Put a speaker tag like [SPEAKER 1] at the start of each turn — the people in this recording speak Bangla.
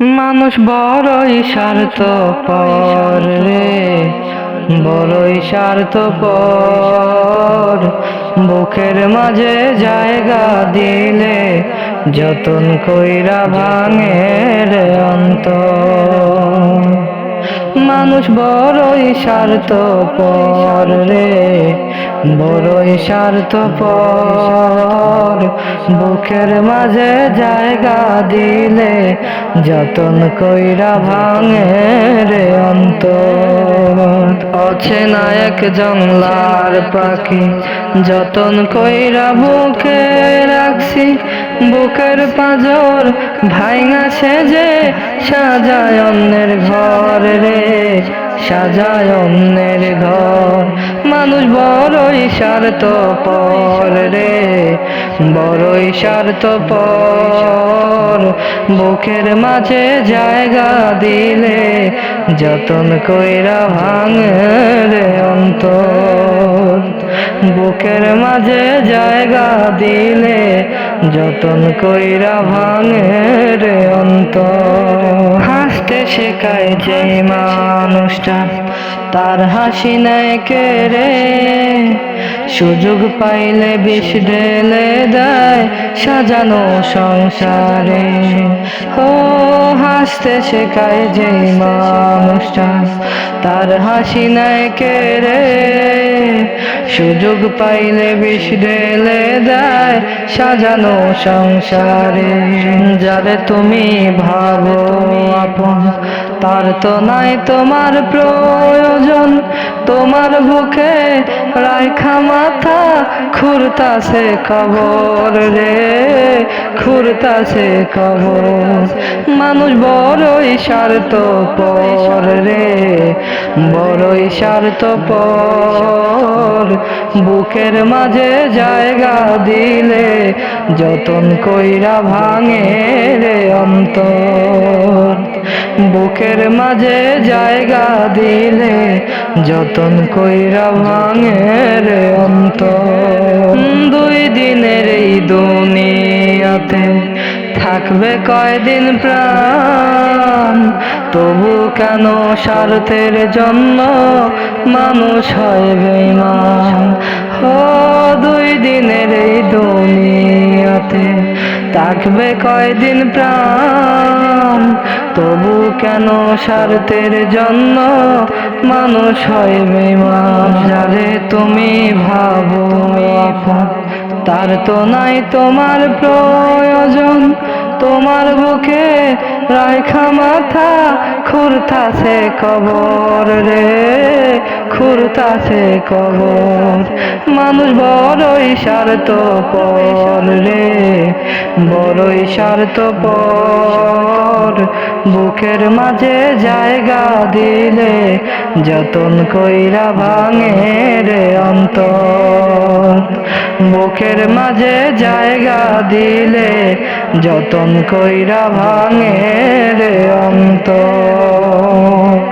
[SPEAKER 1] মানুষ বড়ই স্বার্থ রে, বড়ই স্বার্থ পর বুকের মাঝে জায়গা দিলে যতন কইরা ভাঙের রে অন্তর। মানুষ বড়ই স্বার্থ রে বড়ই স্বার্থ পর বুকের মাঝে জায়গা দিলে যতন কইরা ভাঙে রে অন্তর। অচেনা এক জংলার পাখি, যতন কইরা বুকে রাখছি, বুকের পাজর ভাইঙা সেজে সাজায় অন্যের ঘর রে, সাজায় অন্যের ঘর। মানুষ বড়ই স্বার্থ পর রে বড়ই স্বার্থ পর বুকের মাঝে জায়গা দিলে যতন কইরা ভাঙে রে অন্তর। বুকের মাঝে জায়গা দিলে যতন কইরা ভাঙে রে অন্তর। হাসতে শেখায় যে মানুষটা তার হাসি নেয় কে রে? সুযোগ পাইলে বিষ ঢেলে দেয় সাজানো সংসারে। ও, হাসতে শেখায় যে মানুষটা তার হাসি নেয় কে রে? সুযোগ পাইলে বিষ ঢেলে দেয় সাজানো সংসারে। যারে তুমি ভাবো আপন, তার তো নাই তোমার প্রয়োজন। তোমার বুকে রাইখা মাথা, খুরতাছে কবর রে, খুরতাছে কবর। মানুষ বড়ই স্বার্থ পর রে, বড়ই স্বার্থ পর বুকের মাঝে জায়গা দিলে, যতন কইরা ভাঙে রে অন্তর। বুকের মাঝে জায়গা দিলে, যতন কইরা ভাঙে রে অন্তর। দুই দিনের এই দুনিয়াতে থাকবে কয়দিন প্রাণ? তবু কেন স্বার্থের জন্য মানুষ হয় বেমান ও দুই দিনের এই দুনিয়াতে থাকবে কয়দিন প্রাণ? তবু কেন স্বার্থের জন্য মানুষ হয় বেমান যারে তুমি ভাবো, তার তো নাই তোমার প্রয়োজন। তোমার বুকে রাইখা মাথা খুরতাছে কবর রে, খুরতাছে কবর। মানুষ বড় বড়ই স্বার্থ পর রে বড় বড়ই স্বার্থ পর বুকের মাঝে জায়গা দিলে যতন কইরা ভাঙে রে অন্তর। বুকের মাঝে জায়গা দিলে যতন কইরা ভাঙে রে অন্তর।